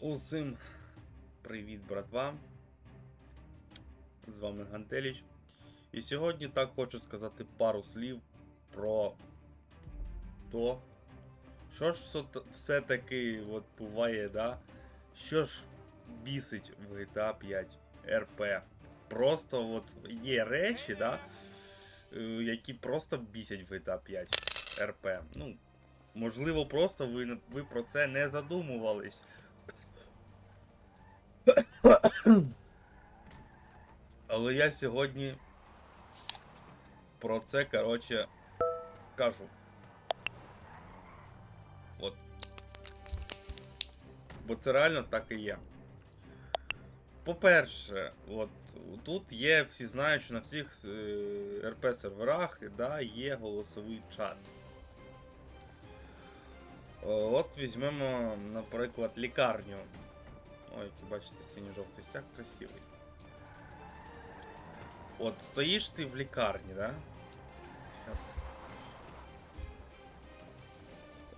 Усім привіт, братва. З вами Гантеліч. І сьогодні так хочу сказати пару слів про то, що ж все- все-таки от буває, да? Що ж бісить в GTA 5 RP. Просто от є речі, да? е, які просто бісять в GTA 5 RP. Ну, можливо, просто ви, ви про це не задумувались. Але я сьогодні про це, коротше, кажу. От. Бо це реально так і є. По-перше, от тут є, всі знають, що на всіх РП серверах да, є голосовий чат. От візьмемо, наприклад, лікарню. Ой, який бачите, синьо-жовтий стяг красивий. От стоїш ти в лікарні, да? Щас.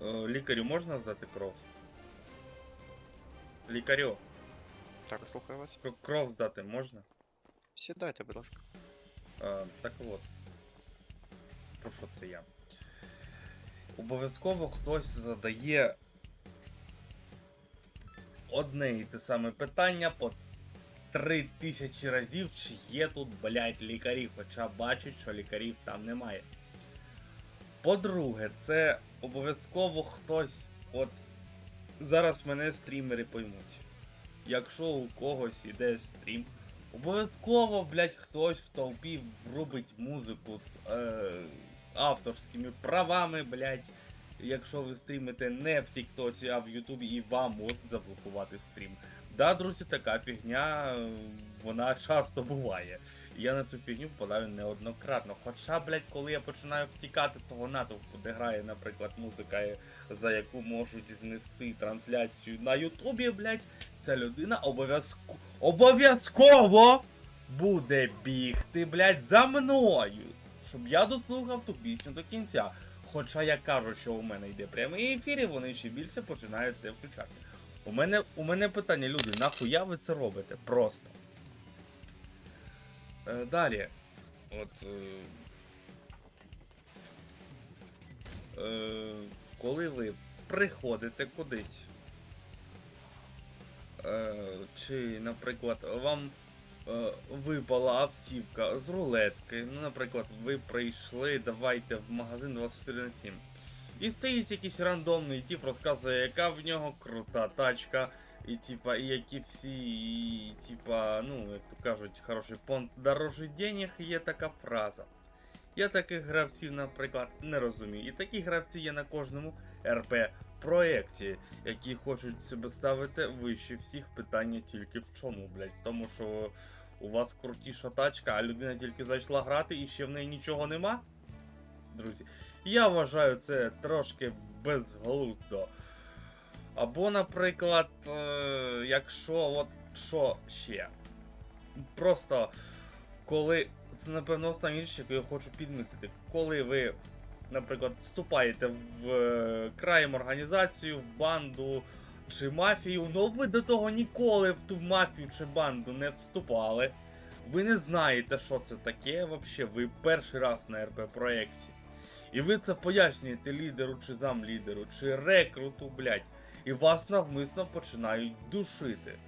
Е, Лікарю можна здати кров? Лікарю, Так, слухаю вас. к- кров здати можна? Сідайте, будь ласка. Е, так от. Про що це я? Обов'язково хтось задає одне і те саме питання по три тисячі разів, чи є тут, блядь, лікарі, хоча бачать, що лікарів там немає. По-друге, це обов'язково хтось. От зараз мене стрімери поймуть. Якщо у когось іде стрім, Обов'язково, блядь, хтось в толпі врубить музику з е, авторськими правами, блядь. Якщо ви стрімите не в Тіктоці, а в Ютубі, і вам можуть заблокувати стрім. Да, друзі, така фігня, вона часто буває. Я на цю фігню попадаю неоднократно. Хоча, блядь, коли я починаю втікати того натовпу, де грає, наприклад, музика, за яку можуть знести трансляцію на Ютубі, блядь, ця людина обов'язково обов'язково буде бігти, блядь, за мною. Щоб я дослухав ту пісню до кінця. Хоча я кажу, що у мене йде прямий ефір, і вони ще більше починають це включати. У мене, у мене питання, люди, нахуя ви це робите? Просто. Е, далі. От. Е, е, коли ви приходите кудись. Е, чи, наприклад, вам випала автівка з рулетки. Ну, наприклад, ви прийшли, давайте в магазин 24 на 7. І стоїть якийсь рандомний тип, розказує, яка в нього крута тачка. І типа, і які всі, і, типа, ну, як то кажуть, хороший понт дороже денег, є така фраза. Я таких гравців, наприклад, не розумію. І такі гравці є на кожному РП проєкті, які хочуть себе ставити вище всіх питання тільки в чому, блядь. В тому, що у вас крутіша тачка, а людина тільки зайшла грати і ще в неї нічого нема. Друзі, я вважаю це трошки безглуздо. Або, наприклад, е, якщо от що ще. Просто коли. Це напевно остання річ, яку я хочу підмітити. Коли ви наприклад, вступаєте в е, краєм організацію, в банду чи мафію, ну ви до того ніколи в ту мафію чи банду не вступали. Ви не знаєте, що це таке взагалі. Ви перший раз на РП проєкті. І ви це пояснюєте лідеру чи замлідеру, чи рекруту, блядь. І вас навмисно починають душити.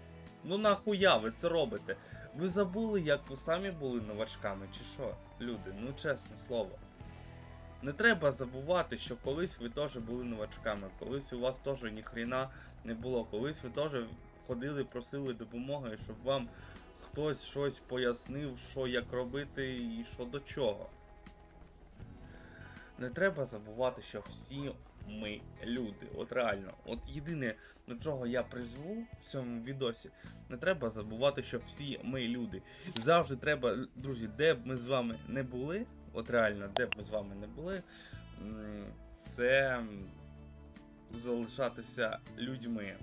Ну нахуя ви це робите? Ви забули, як ви самі були новачками, чи що? Люди, ну чесне слово. Не треба забувати, що колись ви теж були новачками, колись у вас теж ніхрена не було, колись ви теж ходили, просили допомоги, щоб вам хтось щось пояснив, що як робити і що до чого. Не треба забувати, що всі ми люди. От реально. От єдине, до чого я призву в цьому відосі, не треба забувати, що всі ми люди. Завжди треба, друзі, де б ми з вами не були, от реально, де б ми з вами не були, це залишатися людьми.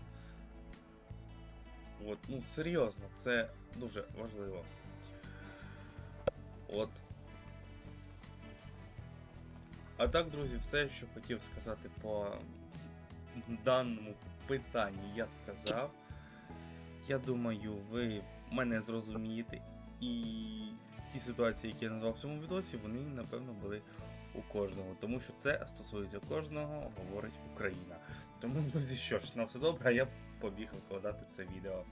От, ну серйозно, це дуже важливо. От. А так, друзі, все, що хотів сказати по даному питанню, я сказав. я думаю, ви мене зрозумієте. І ті ситуації, які я назвав в цьому відосі, вони, напевно, були у кожного. Тому що це стосується кожного, говорить Україна. Тому, друзі, що ж, на все добре, а я побіг викладати це відео.